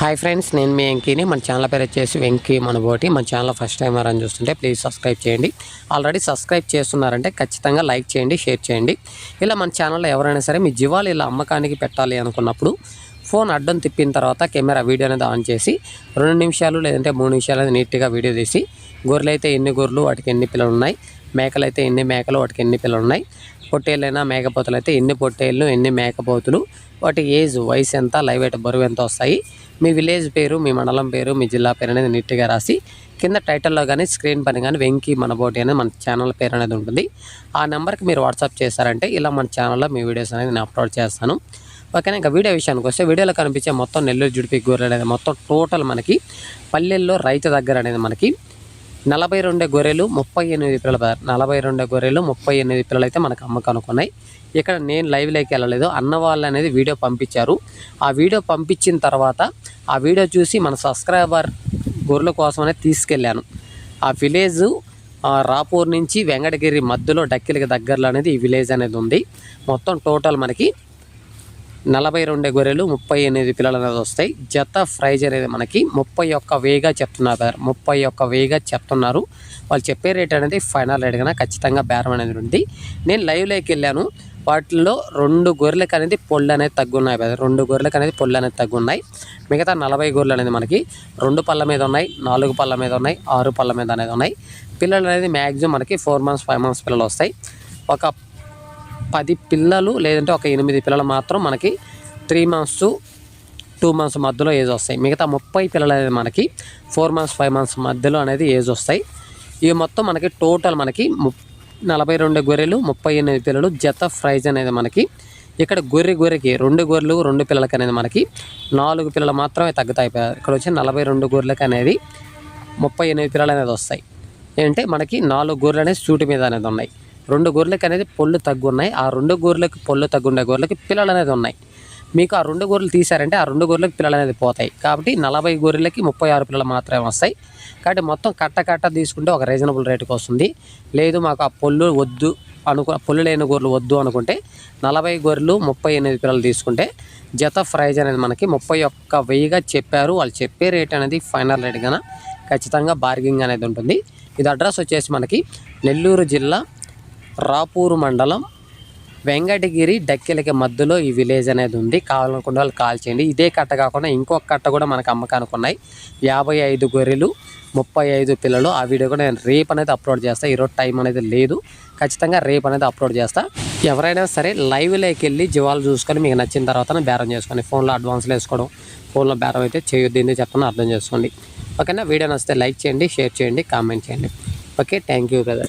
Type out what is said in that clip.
Hi friends నేను మీ వెంకీని. మన channel పేరు వచ్చేసి వెంకీ మనబోటి. మన ఛానల్ ఫస్ట్ టైం అని చూస్తుంటే ప్లీజ్ సబ్స్క్రైబ్ చేయండి. ఆల్రెడీ సబ్స్క్రైబ్ చేస్తున్నారంటే ఖచ్చితంగా లైక్ చేయండి షేర్ చేయండి. ఇలా మన ఛానల్లో ఎవరైనా సరే మీ జీవాలు ఇలా అమ్మకానికి పెట్టాలి అనుకున్నప్పుడు ఫోన్ అడ్డం తిప్పిన తర్వాత కెమెరా వీడియో అనేది ఆన్ చేసి రెండు నిమిషాలు లేదంటే మూడు నిమిషాలు అనేది నీట్గా వీడియో తీసి గొర్రెలు అయితే ఎన్ని గొర్రెలు వాటికి ఎన్ని పిల్లలు ఉన్నాయి? మేకలు అయితే ఎన్ని మేకలు వాటికి ఎన్ని పిల్లలు ఉన్నాయి? పొట్టేళ్ళైనా మేకపోతులు అయితే ఎన్ని పొట్టేళ్ళు ఎన్ని మేకపోతులు? వాటి ఏజ్ వయసు ఎంత లైవ్ వెయిట్ బరువు ఎంత వస్తాయి? మీ విలేజ్ పేరు మీ మండలం పేరు మీ జిల్లా పేరు అనేది నీట్గా రాసి కింద టైటిల్లో కానీ స్క్రీన్ పని కానీ వెంకీ మనబోటి అనేది మన ఛానల్ పేరు అనేది ఉంటుంది. ఆ నెంబర్కి మీరు వాట్సాప్ చేశారంటే ఇలా మన ఛానల్లో మీ వీడియోస్ అనేది నేను అప్లోడ్ చేస్తాను. ఓకేనా ఇంకా వీడియో విషయానికి వస్తే వీడియోలో కనిపించే మొత్తం నెల్లూరు జుడిపి గొర్రెలు అనేది మొత్తం టోటల్ మనకి పల్లెల్లో రైతు దగ్గర అనేది మనకి నలభై రెండు గొర్రెలు ముప్పై ఎనిమిది పిల్లలు నలభై రెండు గొర్రెలు ముప్పై ఎనిమిది పిల్లలు అయితే మనకు అమ్మకం అనుకున్నాయి. ఇక్కడ నేను లైవ్లోకి వెళ్ళలేదు. అన్న వాళ్ళు అనేది వీడియో పంపించారు. ఆ వీడియో పంపించిన తర్వాత ఆ వీడియో చూసి మన సబ్స్క్రైబర్ గొర్రెల కోసం అనేది తీసుకెళ్ళాను. ఆ విలేజ్ రాపూర్ నుంచి వెంకటగిరి మధ్యలో డక్కిలకి దగ్గరలో అనేది ఈ విలేజ్ అనేది ఉంది. మొత్తం టోటల్ మనకి నలభై రెండు గొర్రెలు ముప్పై ఎనిమిది పిల్లలు అనేది వస్తాయి. జత ప్రైజ్ అనేది మనకి ముప్పై ఒక్క వేగా చెప్తున్నారు. బేరం. ముప్పై ఒక్క వేగా చెప్తున్నారు. వాళ్ళు చెప్పే రేట్ అనేది ఫైనల్ రేట్ కన్నా ఖచ్చితంగా బేరం అనేది ఉంది. నేను లైవ్లోకి వెళ్ళాను. వాటిల్లో రెండు గొర్రెలకు అనేది పొళ్ళు అనేది తగ్గున్నాయి బ్రదర్. రెండు గొర్రెలకు అనేది పొళ్ళు అనేది తగ్గున్నాయి. మిగతా నలభై గొర్రెలు అనేది మనకి రెండు పళ్ళ మీద ఉన్నాయి నాలుగు పళ్ళ మీద ఉన్నాయి ఆరు పళ్ళ మీద అనేది ఉన్నాయి. పిల్లలు అనేది మ్యాక్సిమం మనకి ఫోర్ మంత్స్ ఫైవ్ మంత్స్ పిల్లలు వస్తాయి. ఒక పది పిల్లలు లేదంటే ఒక ఎనిమిది పిల్లలు మాత్రం మనకి త్రీ మంత్స్ టూ మంత్స్ మధ్యలో ఏజ్ వస్తాయి. మిగతా ముప్పై పిల్లలు అనేది మనకి ఫోర్ మంత్స్ ఫైవ్ మంత్స్ మధ్యలో అనేది ఏజ్ వస్తాయి. ఇవి మొత్తం మనకి టోటల్ మనకి ము నలభై రెండు గొర్రెలు ముప్పై ఎనిమిది పిల్లలు జత ప్రైజ్ అనేది మనకి ఇక్కడ గొర్రె గొర్రెకి రెండు గొర్రెలు రెండు పిల్లలకి అనేది మనకి నాలుగు పిల్లలు మాత్రమే తగ్గుతాయి. ఇక్కడ వచ్చి నలభై రెండు గొర్రెలకి అనేది ముప్పై ఎనిమిది పిల్లలు అనేది వస్తాయి. ఏంటంటే మనకి నాలుగు గొర్రెలు అనేది సూటి మీద అనేది ఉన్నాయి. రెండు గొర్రెలకి అనేది పొళ్ళు తగ్గు ఉన్నాయి ఆ రెండు గొర్రెలకి పొళ్ళు తగ్గుండే గొర్రెలకి పిల్లలు అనేది ఉన్నాయి. మీకు ఆ రెండు గొర్రెలు తీశారంటే ఆ రెండు గొర్రెలకు పిల్లలు అనేది పోతాయి. కాబట్టి నలభై గొర్రెలకి ముప్పై ఆరు పిల్లలు మాత్రమే వస్తాయి. కాబట్టి మొత్తం కట్ట కట్ట తీసుకుంటే ఒక రీజనబుల్ రేటుకి వస్తుంది. లేదు మాకు ఆ పొల్లు వద్దు అనుకు పొల్లు లేని గొర్రెలు వద్దు అనుకుంటే నలభై గొర్రెలు ముప్పై ఎనిమిది పిల్లలు తీసుకుంటే జత ప్రైజ్ అనేది మనకి ముప్పై ఒక్క వెయ్యిగా చెప్పారు. వాళ్ళు చెప్పే రేట్ అనేది ఫైనల్ రేట్ కన్నా ఖచ్చితంగా బార్గింగ్ అనేది ఉంటుంది. ఇది అడ్రస్ వచ్చేసి మనకి నెల్లూరు జిల్లా రాపూరు మండలం వెంకటగిరి డక్కెలకి మధ్యలో ఈ విలేజ్ అనేది ఉంది. కావాలనుకున్న వాళ్ళు కాల్ చేయండి. ఇదే కట్ట కాకుండా ఇంకొక కట్ట కూడా మనకు అమ్మకానికి ఉన్నాయి యాభై ఐదు గొర్రెలు ముప్పై ఐదు పిల్లలు. ఆ వీడియో కూడా నేను రేపు అనేది అప్లోడ్ చేస్తాను ఈరోజు టైం అనేది లేదు. ఖచ్చితంగా రేపు అనేది అప్లోడ్ చేస్తా. ఎవరైనా సరే లైవ్లోకి వెళ్ళి జీవాలు చూసుకొని మీకు నచ్చిన తర్వాత బేరం చేసుకోండి. ఫోన్లో అడ్వాన్స్లు వేసుకోవడం ఫోన్లో బేరం అయితే చేయొద్దు. ఎందుకు చెప్తానో అర్థం చేసుకోండి. ఓకేనా? వీడియో నచ్చితే లైక్ చేయండి షేర్ చేయండి కామెంట్ చేయండి. ఓకే? Thank you brother.